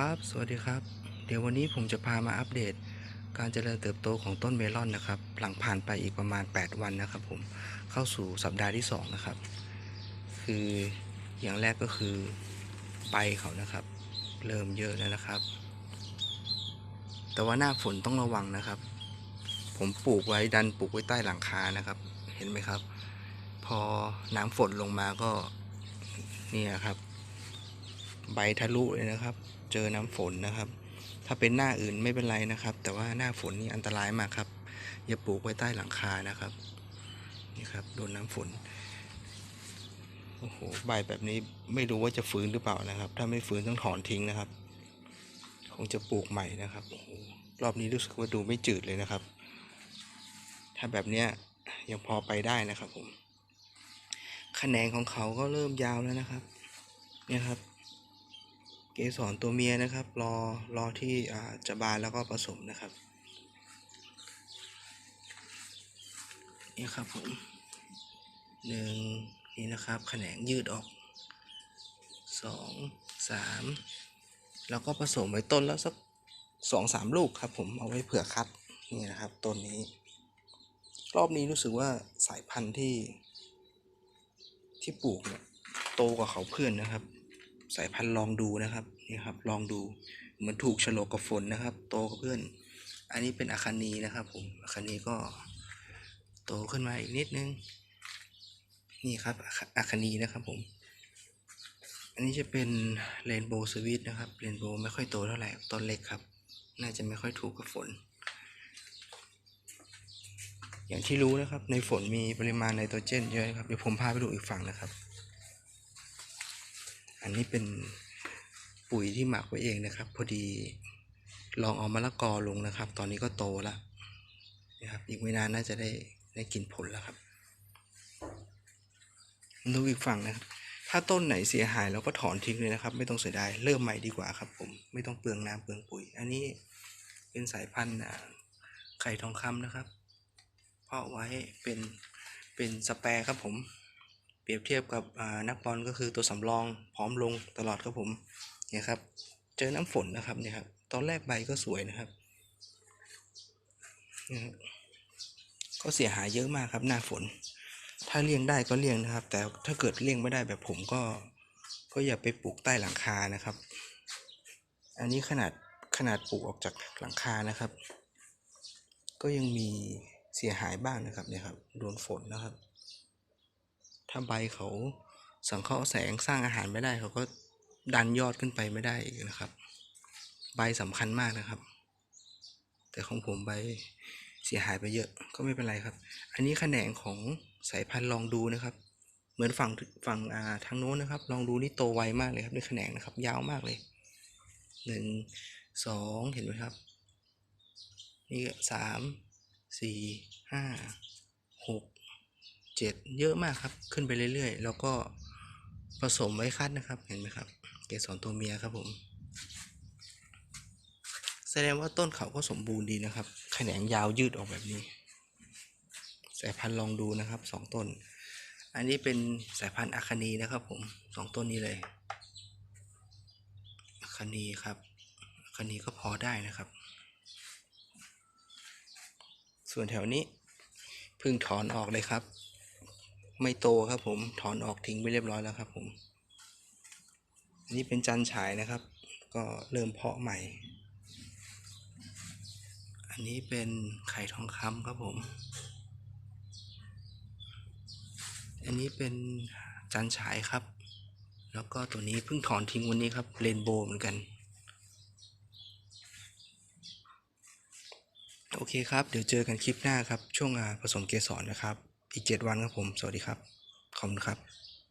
ครับ สวัสดีครับ เดี๋ยววันนี้ผมจะพามาอัปเดต การเจริญเติบโตของต้นเมลอนนะครับ หลังผ่านไปอีกประมาณ 8 วันนะครับผม เข้าสู่สัปดาห์ที่ 2 นะครับ คืออย่างแรกก็คือใบเขานะครับ เริ่มเยอะแล้วนะครับ แต่ว่าหน้าฝนต้องระวังนะครับ ผมปลูกไว้ดันปลูกไว้ใต้หลังคานะครับ เห็นไหมครับ พอน้ำฝนลงมาก็เนี่ยครับ ใบทะลุเลยนะครับ เจอน้ำฝนนะครับ ถ้าเป็นหน้าอื่นไม่เป็นไรนะครับ แต่ว่าหน้าฝนนี่อันตรายมากครับ อย่าปลูกไว้ใต้หลังคานะครับนี่ครับโดนน้ำฝนโอ้โหใบแบบนี้ไม่รู้ว่าจะฟื้นหรือเปล่านะครับ ถ้าไม่ฟื้นต้องถอนทิ้งนะครับ คงจะปลูกใหม่นะครับโอ้โหรอบนี้รู้สึกว่าดูไม่จืดเลยนะครับ ถ้าแบบเนี้ยยังพอไปได้นะครับผมแขนงของเขาก็เริ่มยาวแล้วนะครับ เนี่ยครับ เกสรตัวเมียนะครับ รอรอที่จะบานแล้วก็ผสมนะครับ นี่ครับผมหนึ่งนี่นะครับแขนงยืดออกสองสามแล้วก็ผสมไว้ต้นแล้วสักสองสามลูกครับ ผมเอาไว้เผื่อคัดนี่นะครับต้นนี้ รอบนี้รู้สึกว่าสายพันธุ์ที่ที่ปลูกเนี่ยโตกว่าเขาเพื่อนนะครับ สายพันธุ์ลองดูนะครับนี่ครับลองดูเหมือนถูกฉลกกับฝนนะครับ โตกับเพื่อน อันนี้เป็นอาคานีนะครับ ผมอาคานีก็โตขึ้นมาอีกนิดนึงนี่ครับอาคานีนะครับผมอันนี้จะเป็นเรนโบว์สวีทนะครับเรนโบว์ไม่ค่อยโตเท่าไหร่ต้นเล็กครับ น่าจะไม่ค่อยถูกกับฝน อย่างที่รู้นะครับ ในฝนมีปริมาณไนโตรเจนเยอะครับเดี๋ยวผมพาไปดูอีกฝั่งนะครับ อันนี้เป็นปุ๋ยที่หมักไว้เองนะครับ พอดีลองเอามะละกอลงนะครับ ตอนนี้ก็โตแล้วนะครับอีกไม่นานน่าจะได้ได้กินผลแล้วครับดูอีกฝั่งนะครับ ถ้าต้นไหนเสียหายเราก็ถอนทิ้งเลยนะครับ ไม่ต้องเสียดายเริ่มใหม่ดีกว่าครับ ผมไม่ต้องเปลืองน้ำเปลืองปุ๋ย อันนี้เป็นสายพันธุ์ไข่ทองคำนะครับ เพาะไว้เป็นเป็นสแปรครับผม เปรียบเทียบกับนักบอลก็คือตัวสำรองพร้อมลงตลอดครับผมเนี่ยครับ เจอน้ำฝนนะครับเนี่ยครับตอนแรกใบก็สวยนะครับเนี่ยครับ ก็เสียหายเยอะมากครับหน้าฝน ถ้าเลี่ยงได้ก็เลี่ยงนะครับ แต่ถ้าเกิดเลี่ยงไม่ได้แบบผมก็ ก็อย่าไปปลูกใต้หลังคานะครับ อันนี้ขนาดขนาดปลูกออกจากหลังคานะครับ ก็ยังมีเสียหายบ้างนะครับเนี่ยครับโดนฝนนะครับ ถ้าใบเขาสังเคราะห์แสงสร้างอาหารไม่ได้เขาก็ดันยอดขึ้นไปไม่ได้อีกนะครับ ใบสำคัญมากนะครับ แต่ของผมใบเสียหายไปเยอะก็ไม่เป็นไรครับ อันนี้แขนงของสายพันธุ์ลองดูนะครับ เหมือนฝั่งฝั่งอ่าทางโน้นนะครับ ลองดูนี่โตไวมากเลยครับนี่แขนงนะครับ ยาวมากเลยหนึ่งสองเห็นไหมครับ นี่สามสี่ห้าหก เจ็ดเยอะมากครับ ขึ้นไปเรื่อยๆ แล้วก็ผสมไว้คัดนะครับ เห็นไหมครับ เกสรตัวเมียครับผม แสดงว่าต้นเขาก็สมบูรณ์ดีนะครับ แขนงยาวยืดออกแบบนี้ สายพันธุ์ลองดูนะครับสองต้น อันนี้เป็นสายพันธุ์อาคานีนะครับผมสองต้นนี้เลย อาคานีครับ อาคานีก็พอได้นะครับ ส่วนแถวนี้พิ่งถอนออกเลยครับ ไม่โตครับผมถอนออกทิ้งไปเรียบร้อยแล้วครับผมอันนี้เป็นจันฉายนะครับ ก็เริ่มเพาะใหม่ อันนี้เป็นไข่ทองคำครับผม อันนี้เป็นจันฉายครับ แล้วก็ตัวนี้เพิ่งถอนทิ้งวันนี้ครับเรนโบว์เหมือนกันโอเคครับ เดี๋ยวเจอกันคลิปหน้าครับ ช่วงผสมเกสรนะครับ อีก 7 วันครับผม สวัสดีครับ ขอบคุณครับ